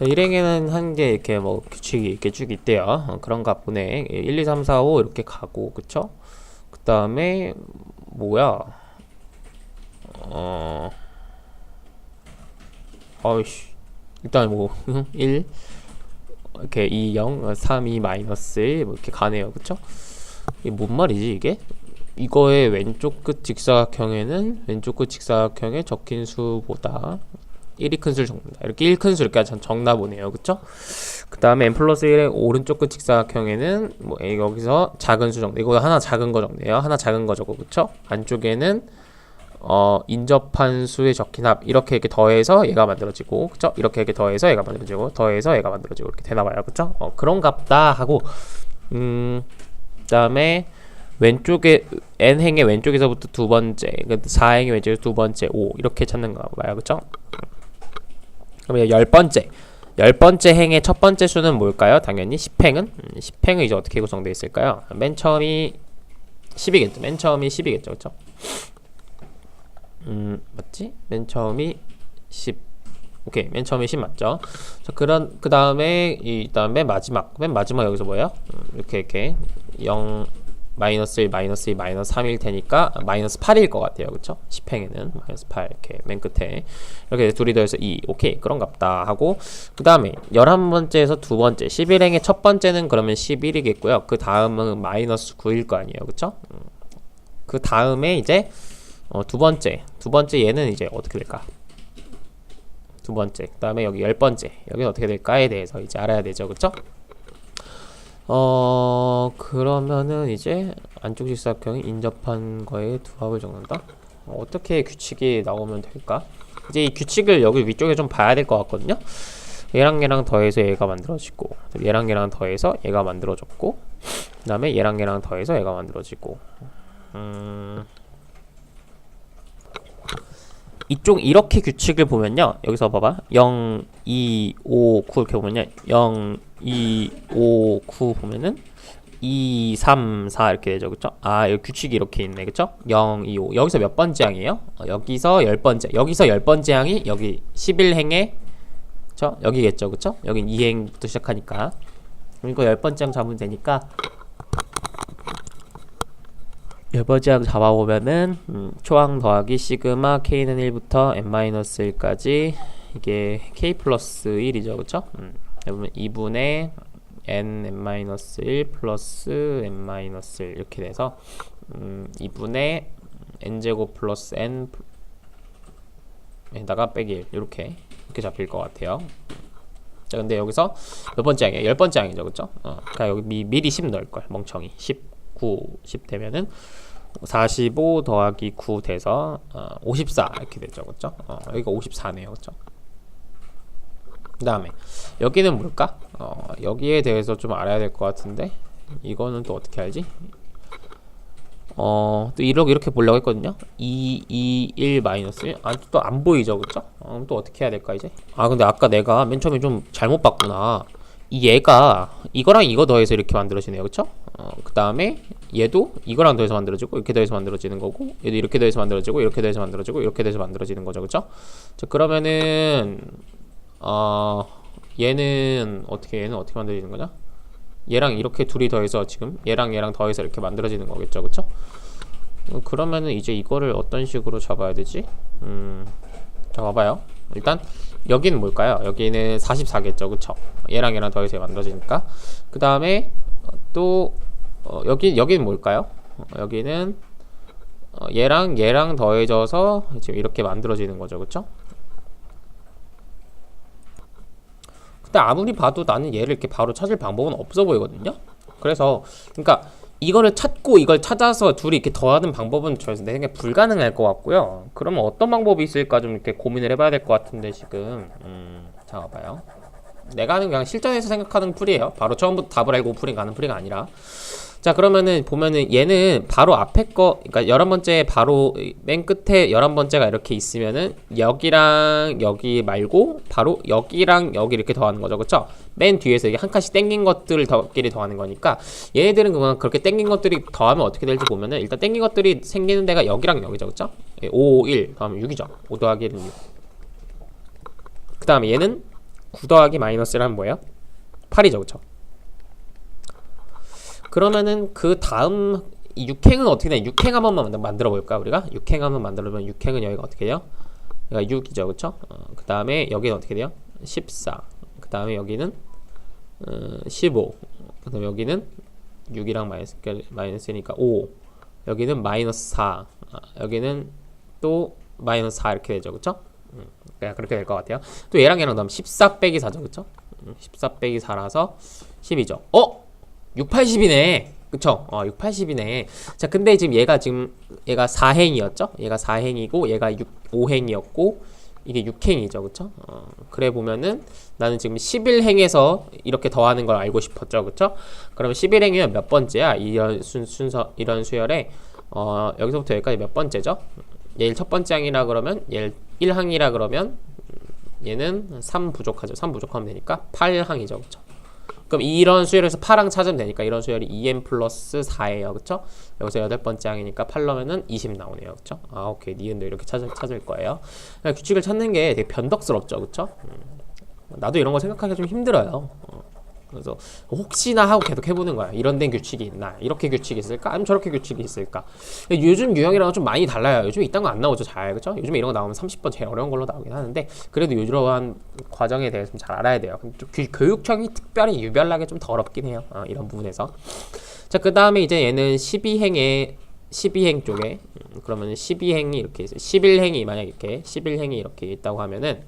자, 일행에는 한 개 이렇게 뭐 규칙이 이렇게 쭉 있대요. 어, 그런가 보네. 1, 2, 3, 4, 5 이렇게 가고, 그쵸? 그 다음에, 뭐야? 어, 어이씨. 일단 뭐, 1, 이렇게 2, 0, 3, 2, 마이너스 1, 뭐 이렇게 가네요. 그쵸? 이게 뭔 말이지, 이게? 이거의 왼쪽 끝 직사각형에는 왼쪽 끝 직사각형에 적힌 수보다 1이 큰 수를 적는다. 이렇게 1큰수 이렇게 전 적나 보네요. 그쵸? 그 다음에 n 플러스 1의 오른쪽 끝 직사각형에는 뭐 A 여기서 작은 수 적네. 이거 하나 작은 거 적네요. 하나 작은 거 적고 그쵸? 안쪽에는 어 인접한 수에 적힌 합 이렇게 이렇게 더해서 얘가 만들어지고 그쵸? 이렇게 이렇게 더해서 얘가 만들어지고 더해서 얘가 만들어지고 이렇게 되나봐요. 그쵸? 어 그런갑다 하고 음 그 다음에 왼쪽에 n 행의 왼쪽에서부터 두 번째, 그 4행의 왼쪽에서 두 번째 5 이렇게 찾는 거 봐요, 그렇죠? 그러면 열 번째, 열 번째 행의 첫 번째 수는 뭘까요? 당연히 10행은 음, 10행은 이제 어떻게 구성되어 있을까요? 맨 처음이 10이겠죠. 맨 처음이 10이겠죠, 그렇죠? 음 맞지? 맨 처음이 10. 오케이, 맨 처음이 10 맞죠? 자, 그런 그 다음에 이 다음 맨 마지막, 맨 마지막 여기서 뭐예요? 음, 이렇게 이렇게 0 마이너스 1, 마이너스 2, 마이너스 3일 테니까 마이너스 8일 것 같아요. 그쵸? 10행에는 마이너스 8 이렇게 맨 끝에 이렇게 둘이 더해서 2 오케이 그런갑다 하고 그 다음에 11번째에서 두 번째 11행의 첫 번째는 그러면 11이겠고요. 그 다음은 마이너스 9일 거 아니에요. 그쵸? 음. 그 다음에 이제 어, 두 번째 두 번째 얘는 이제 어떻게 될까? 두 번째 그 다음에 여기 열 번째 여기는 어떻게 될까에 대해서 이제 알아야 되죠. 그쵸? 어 그러면은 이제 안쪽 직사각형이 인접한 거에 두 합을 적는다. 어, 어떻게 규칙이 나오면 될까? 이제 이 규칙을 여기 위쪽에 좀 봐야 될 것 같거든요. 얘랑 얘랑 더해서 얘가 만들어지고 얘랑 얘랑 더해서 얘가 만들어졌고 그 다음에 얘랑 얘랑 더해서 얘가 만들어지고 음 이쪽 이렇게 규칙을 보면요 여기서 봐봐 0, 2, 5, 9 이렇게 보면요 0, 2, 5, 9 보면은 2, 3, 4 이렇게 되죠 그쵸? 아 여기 규칙이 이렇게 있네 그쵸? 0, 2, 5 여기서 몇 번째 항이에요? 어, 여기서 10번째 여기서 10번째 항이 여기 11행에 그쵸? 여기겠죠 그쵸? 여긴 2행부터 시작하니까 이거 10번째 항 잡으면 되니까 열번째 항 잡아보면은 음, 초항 더하기 시그마 k는 1부터 n-1까지 이게 k 플러스 1이죠 그쵸? 음, 그러면 2분의 n n-1 플러스 n-1 이렇게 돼서 음, 2분의 n제곱 플러스 n 에다가 빼기 1 이렇게 이렇게 잡힐 것 같아요 자 근데 여기서 몇 번째 항이에요? 열 번째 항이죠 그쵸? 어, 그러니까 여기 미, 미리 10 넣을걸 멍청이 10 9, 10 되면은 45 더하기 9 돼서 어, 54 이렇게 되죠, 그렇죠? 어, 여기가 54네요, 그렇죠? 그 다음에 여기는 뭘까? 어, 여기에 대해서 좀 알아야 될 것 같은데 이거는 또 어떻게 알지? 어, 또 이렇게, 이렇게 보려고 했거든요. 2, 2, 1 마이너스 1. 아, 또안 보이죠, 그쵸? 어, 또 어떻게 해야 될까, 이제? 아, 근데 아까 내가 맨 처음에 좀 잘못 봤구나. 이 얘가 이거랑 이거 더해서 이렇게 만들어지네요, 그쵸? 어, 그 다음에 얘도 이거랑 더해서 만들어지고 이렇게 더해서 만들어지는 거고 얘도 이렇게 더해서 만들어지고 이렇게 더해서 만들어지고 이렇게 더해서 만들어지는 거죠, 그쵸? 자, 그러면은 어, 얘는 어떻게 얘는 어떻게 만들어지는 거냐? 얘랑 이렇게 둘이 더해서 지금 얘랑 얘랑 더해서 이렇게 만들어지는 거겠죠? 어, 그러면은 이제 이거를 어떤 식으로 잡아야 되지? 음, 자, 봐봐요. 일단 여기는 뭘까요? 여기는 44겠죠, 그쵸? 얘랑 얘랑 더해서 만들어지니까. 그 다음에 또 어, 여기 여기는 뭘까요? 어, 여기는 어, 얘랑 얘랑 더해져서 지금 이렇게 만들어지는 거죠, 그쵸? 근데 아무리 봐도 나는 얘를 이렇게 바로 찾을 방법은 없어 보이거든요. 그래서 그러니까 이거를 찾고 이걸 찾아서 둘이 이렇게 더하는 방법은 저에서 내 생각에 불가능할 것 같고요. 그러면 어떤 방법이 있을까 좀 이렇게 고민을 해봐야 될 것 같은데 지금 음, 자 봐봐요. 내가 하는 그냥 실전에서 생각하는 풀이에요. 바로 처음부터 답을 알고 풀이 가는 풀이가 아니라 자 그러면은 보면은 얘는 바로 앞에 거 그러니까 열한 번째 바로 맨 끝에 열한 번째가 이렇게 있으면은 여기랑 여기 말고 바로 여기랑 여기 이렇게 더하는 거죠. 그쵸? 맨 뒤에서 이게 한 칸씩 땡긴 것들을 더끼리 더하는 거니까 얘네들은 그냥 그렇게 땡긴 것들이 더하면 어떻게 될지 보면은 일단 땡긴 것들이 생기는 데가 여기랑 여기죠. 그쵸? 5, 1 더하면 6이죠. 5 더하기 1은 6그 다음에 얘는 9 더하기 마이너스 1하면 뭐예요? 8이죠. 그쵸? 그러면은 그 다음 이 육행은 어떻게 돼? 육행 한 번만 만들- 만들어 볼까 우리가? 육행 한번 만들어 보면 육행은 여기가 어떻게 돼요? 여기가 6이죠 그쵸? 어, 그 다음에 여기는 어떻게 돼요? 14. 그 다음에 여기는 어, 15. 그 다음에 여기는 6이랑 마이너스, 마이너스니까 5. 여기는 마이너스 4. 아, 여기는 또 마이너스 4 이렇게 되죠 그쵸? 음, 그렇게 될 것 같아요. 또 얘랑 얘랑 넣으면 14 빼기 4죠 그쵸? 음, 14 빼기 4라서 10이죠. 어? 6, 80이네. 그쵸? 어, 6, 80이네. 자, 근데 지금 얘가 지금 얘가 4행이었죠? 얘가 4행이고 얘가 6, 5행이었고 이게 6행이죠. 그쵸? 어, 그래 보면은 나는 지금 11행에서 이렇게 더하는 걸 알고 싶었죠. 그쵸? 그러면 11행이면 몇 번째야? 이런 순, 순서 이런 수열에 어, 여기서부터 여기까지 몇 번째죠? 얘를 첫 번째 항이라 그러면 얘를 1항이라 그러면 얘는 3 부족하죠. 3 부족하면 되니까 8항이죠. 그쵸? 그럼 이런 수열에서 8항 찾으면 되니까 이런 수열이 2n 플러스 4예요. 그쵸? 여기서 여덟 번째 항이니까 8 넣으면은 20 나오네요. 그쵸? 아, 오케이. 니은도 이렇게 찾을, 찾을 거예요. 규칙을 찾는 게 되게 변덕스럽죠. 그쵸? 음. 나도 이런 거 생각하기가 좀 힘들어요. 어. 그래서 혹시나 하고 계속 해보는 거야. 이런 된 규칙이 있나? 이렇게 규칙이 있을까? 아니면 저렇게 규칙이 있을까? 요즘 유형이랑은 좀 많이 달라요. 요즘 이딴 거 안 나오죠, 잘. 그쵸? 요즘에 이런 거 나오면 30번 제일 어려운 걸로 나오긴 하는데, 그래도 이러한 과정에 대해서 좀 잘 알아야 돼요. 교육청이 특별히 유별나게 좀 더럽긴 해요. 어, 이런 부분에서. 자, 그 다음에 이제 얘는 12행에 12행 쪽에 음, 그러면 12행이 이렇게 있어요. 11행이 만약 이렇게 11행이 이렇게 있다고 하면은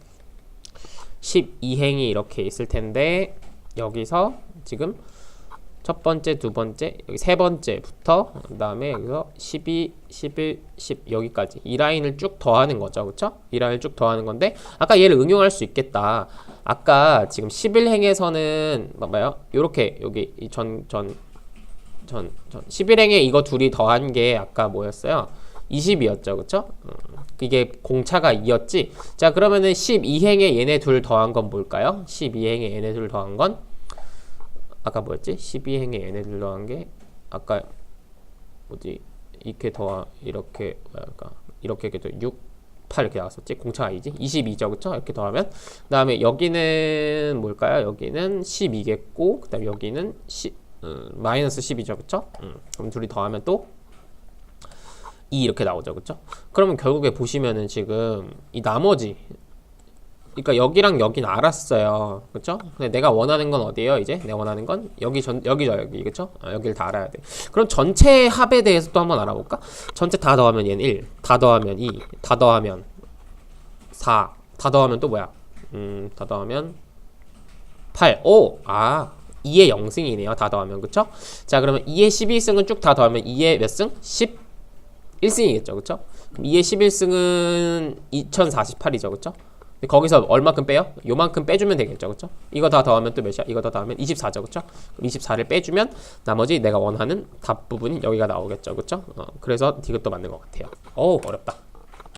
12행이 이렇게 있을 텐데 여기서 지금 첫 번째, 두 번째, 여기 세 번째부터 그다음에 여기서 12, 11, 10 여기까지 이 라인을 쭉 더하는 거죠, 그렇죠? 이 라인을 쭉 더하는 건데 아까 얘를 응용할 수 있겠다. 아까 지금 11행에서는 뭐요? 요렇게 여기 전 전 전 전 11행에 이거 둘이 더한 게 아까 뭐였어요? 20이었죠, 그쵸? 음, 이게 공차가 2였지. 자, 그러면은 12행에 얘네 둘 더한 건 뭘까요? 12행에 얘네 둘 더한 건 아까 뭐였지? 12행에 얘네 둘 더한 게 아까 뭐지? 이렇게 더 이렇게 뭐랄까? 이렇게 이렇게 6 8 이렇게 나왔었지 공차가 2지 22죠 그쵸 이렇게 더하면 그 다음에 여기는 뭘까요 여기는 12겠고 그 다음에 여기는 10 음, 마이너스 10이죠 그쵸 음, 그럼 둘이 더하면 또 2 이렇게 나오죠 그쵸 그러면 결국에 보시면은 지금 이 나머지 그러니까 여기랑 여기는 알았어요 그쵸 근데 내가 원하는 건 어디예요 이제 내가 원하는 건 여기 전 여기죠 여기 그쵸 아, 여기를 다 알아야 돼 그럼 전체 합에 대해서 또 한번 알아볼까 전체 다 더하면 얘는 1, 다 더하면 2, 다 더하면 4, 다 더하면 또 뭐야? 음, 다 더하면 8. 오! 아, 2의 0승이네요. 다 더하면. 그쵸? 자, 그러면 2의 12승은 쭉 다 더하면 2의 몇 승? 11승이겠죠. 그쵸? 그럼 2의 11승은 2048이죠. 그쵸? 거기서 얼마큼 빼요? 요만큼 빼주면 되겠죠. 그쵸? 이거 다 더하면 또 몇이야? 이거 다 더하면 24죠. 그쵸? 그럼 24를 빼주면 나머지 내가 원하는 답 부분이 여기가 나오겠죠. 그쵸? 어, 그래서 디귿도 맞는 것 같아요. 어우, 어렵다.